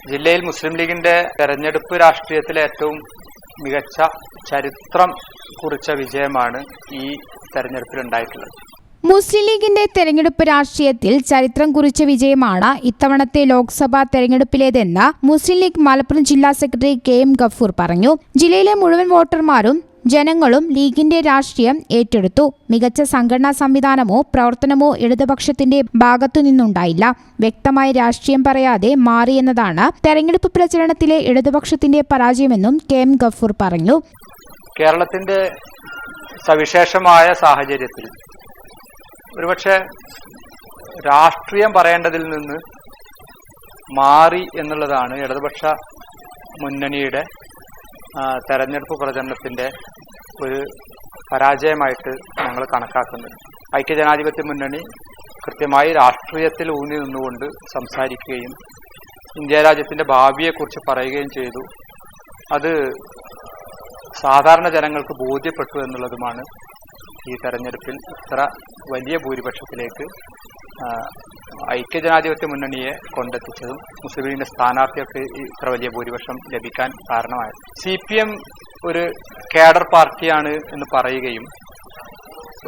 ജില്ലയിൽ മുസ്ലിം ലീഗിന്റെ തെരഞ്ഞെടുപ്പ് രാഷ്ട്രീയത്തിലെ ഏറ്റവും മികച്ച ചരിത്രം കുറിച്ച വിജയമാണ് ഈ തെരഞ്ഞെടുപ്പിൽ ഉണ്ടായിട്ടുള്ളത് മുസ്ലിം ലീഗിന്റെ തെരഞ്ഞെടുപ്പ് രാഷ്ട്രീയത്തിൽ ചരിത്രം കുറിച്ച വിജയമാണ് ഇത്തവണത്തെ ലോക്സഭാ തെരഞ്ഞെടുപ്പിലേതെന്ന് മുസ്ലിം ലീഗ് മലപ്പുറം ജില്ലാ സെക്രട്ടറി കെ എം ഗഫൂർ പറഞ്ഞു. ജില്ലയിലെ മുഴുവൻ വോട്ടർമാരും ജനങ്ങളും ലീഗിന്റെ രാഷ്ട്രീയം ഏറ്റെടുത്തു. മികച്ച സംഘടനാ സംവിധാനമോ പ്രവർത്തനമോ ഇടതുപക്ഷത്തിന്റെ ഭാഗത്തുനിന്നുണ്ടായില്ല വ്യക്തമായ രാഷ്ട്രീയം പറയാതെ മാറിയെന്നതാണ് തെരഞ്ഞെടുപ്പ് പ്രചരണത്തിലെ ഇടതുപക്ഷത്തിന്റെ പരാജയമെന്നും കെ എം ഗഫൂർ പറഞ്ഞു. കേരളത്തിന്റെ സവിശേഷമായ സാഹചര്യത്തിൽ ഒരുപക്ഷെ രാഷ്ട്രീയം പറയേണ്ടതിൽ നിന്ന് മാറി എന്നുള്ളതാണ് ഇടതുപക്ഷ മുന്നണിയുടെ തെരഞ്ഞെടുപ്പ് പ്രചരണത്തിന്റെ ഒരു പരാജയമായിട്ട് ഞങ്ങൾ കണക്കാക്കുന്നത്. ഐക്യജനാധിപത്യ മുന്നണി കൃത്യമായി രാഷ്ട്രീയത്തിൽ ഊന്നി നിന്നുകൊണ്ട് സംസാരിക്കുകയും ഇന്ത്യ രാജ്യത്തിന്റെ ഭാവിയെക്കുറിച്ച് പറയുകയും ചെയ്തു. അത് സാധാരണ ജനങ്ങൾക്ക് ബോധ്യപ്പെട്ടു എന്നുള്ളതുമാണ് ഈ തെരഞ്ഞെടുപ്പിൽ ഇത്ര വലിയ ഭൂരിപക്ഷത്തിലേക്ക് ഐക്യജനാധിപത്യ മുന്നണിയെ കൊണ്ടെത്തിച്ചതും മുസ്ലിം ലീഗിന്റെ സ്ഥാനാർത്ഥികൾക്ക് ഇത്ര വലിയ ഭൂരിപക്ഷം ലഭിക്കാൻ കാരണമായത്. സി പി എം ഒരു കേഡർ പാർട്ടിയാണ് എന്ന് പറയുകയും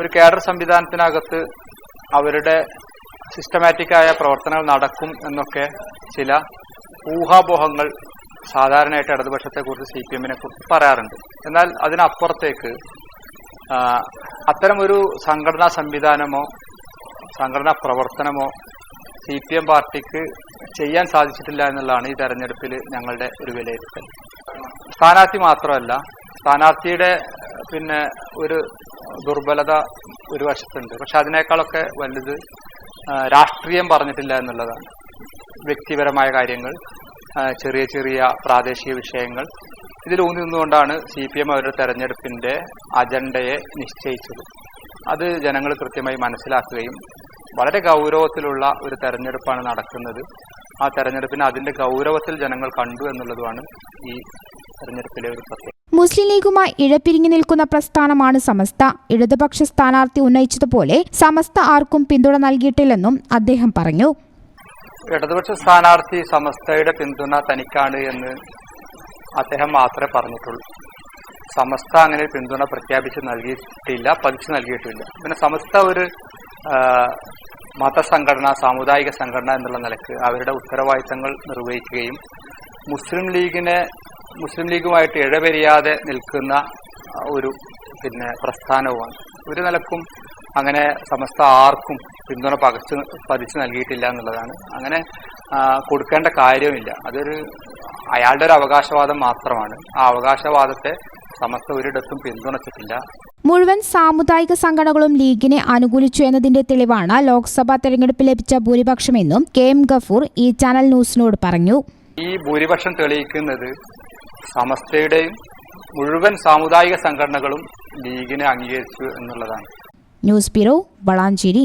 ഒരു കേഡർ സംവിധാനത്തിനകത്ത് അവരുടെ സിസ്റ്റമാറ്റിക്കായ പ്രവർത്തനങ്ങൾ നടക്കും എന്നൊക്കെ ചില ഊഹാപോഹങ്ങൾ സാധാരണയായിട്ട് ഇടതുപക്ഷത്തെക്കുറിച്ച് സി പി എമ്മിനെ കുറിച്ച് പറയാറുണ്ട്. എന്നാൽ അതിനപ്പുറത്തേക്ക് അത്തരമൊരു സംഘടനാ സംവിധാനമോ സംഘടനാ പ്രവർത്തനമോ സി പി എം പാർട്ടിക്ക് ചെയ്യാൻ സാധിച്ചിട്ടില്ല എന്നുള്ളതാണ് ഈ തെരഞ്ഞെടുപ്പിൽ ഞങ്ങളുടെ ഒരു വിലയിരുത്തൽ. സ്ഥാനാർത്ഥി മാത്രമല്ല സ്ഥാനാർത്ഥിയുടെ പിന്നെ ഒരു ദുർബലത ഒരു വശത്തുണ്ട്. പക്ഷെ അതിനേക്കാളൊക്കെ വലുത് രാഷ്ട്രീയം പറഞ്ഞിട്ടില്ല എന്നുള്ളതാണ്. വ്യക്തിപരമായ കാര്യങ്ങൾ ചെറിയ ചെറിയ പ്രാദേശിക വിഷയങ്ങൾ ഇതിൽ ഊന്നി നിന്നുകൊണ്ടാണ് സി പി എം അവരുടെ തെരഞ്ഞെടുപ്പിന്റെ അജണ്ടയെ നിശ്ചയിച്ചത്. അത് ജനങ്ങൾ കൃത്യമായി മനസ്സിലാക്കുകയും വളരെ ഗൗരവത്തിലുള്ള ഒരു തെരഞ്ഞെടുപ്പാണ് നടക്കുന്നത്. ആ തെരഞ്ഞെടുപ്പിനെ അതിന്റെ ഗൗരവത്തിൽ ജനങ്ങൾ കണ്ടു എന്നുള്ളതുമാണ് ഈ തെരഞ്ഞെടുപ്പിലെ ഒരു പ്രത്യേകത മുസ്ലിം ലീഗുമായി ഇഴപിരിഞ്ഞു നിൽക്കുന്ന പ്രസ്ഥാനമാണ് സമസ്ത. ഇടതുപക്ഷ സ്ഥാനാർത്ഥി ഉന്നയിച്ചതുപോലെ സമസ്ത ആർക്കും പിന്തുണ നൽകിയിട്ടില്ലെന്നും അദ്ദേഹം പറഞ്ഞു. ഇടതുപക്ഷ സ്ഥാനാർത്ഥി സമസ്തയുടെ പിന്തുണ തനിക്കാണ് എന്ന് അദ്ദേഹം മാത്രമേ പറഞ്ഞിട്ടുള്ളൂ. സമസ്ത അങ്ങനെ പിന്തുണ പ്രഖ്യാപിച്ച് നൽകിയിട്ടില്ല പതിച്ചു നൽകിയിട്ടില്ല. പിന്നെ സമസ്ത ഒരു മതസംഘടന സാമുദായിക സംഘടന എന്നുള്ള നിലയ്ക്ക് അവരുടെ ഉത്തരവാദിത്തങ്ങൾ നിർവഹിക്കുകയും മുസ്ലിം ലീഗിനെ മുസ്ലിം ലീഗുമായിട്ട് ഇഴപെരിയാതെ നിൽക്കുന്ന ഒരു പിന്നെ പ്രസ്ഥാനവുമാണ്. ഒരു നിലക്കും അങ്ങനെ സമസ്ത ആർക്കും പിന്തുണ പകച്ചു പതിച്ചു നൽകിയിട്ടില്ല എന്നുള്ളതാണ്. അങ്ങനെ കൊടുക്കേണ്ട കാര്യവുമില്ല. അതൊരു അയാളുടെ ഒരു അവകാശവാദം മാത്രമാണ്. ആ അവകാശവാദത്തെ സമസ്ത ഒരിടത്തും പിന്തുണച്ചിട്ടില്ല. മുഴുവൻ സാമുദായിക സംഘടനകളും ലീഗിനെ അനുകൂലിച്ചു എന്നതിന്റെ തെളിവാണ് ലോക്സഭാ തെരഞ്ഞെടുപ്പിൽ ലഭിച്ച ഭൂരിപക്ഷമെന്നും കെ എം ഗഫൂർ ഈ ചാനൽ ന്യൂസിനോട് പറഞ്ഞു. ഈ ഭൂരിപക്ഷം തെളിയിക്കുന്നത് സമസ്തയുടെയും മുഴുവൻ സാമുദായിക സംഘടനകളും ലീഗിനെ അംഗീകരിച്ചു എന്നുള്ളതാണ്. News bureau Valanchery.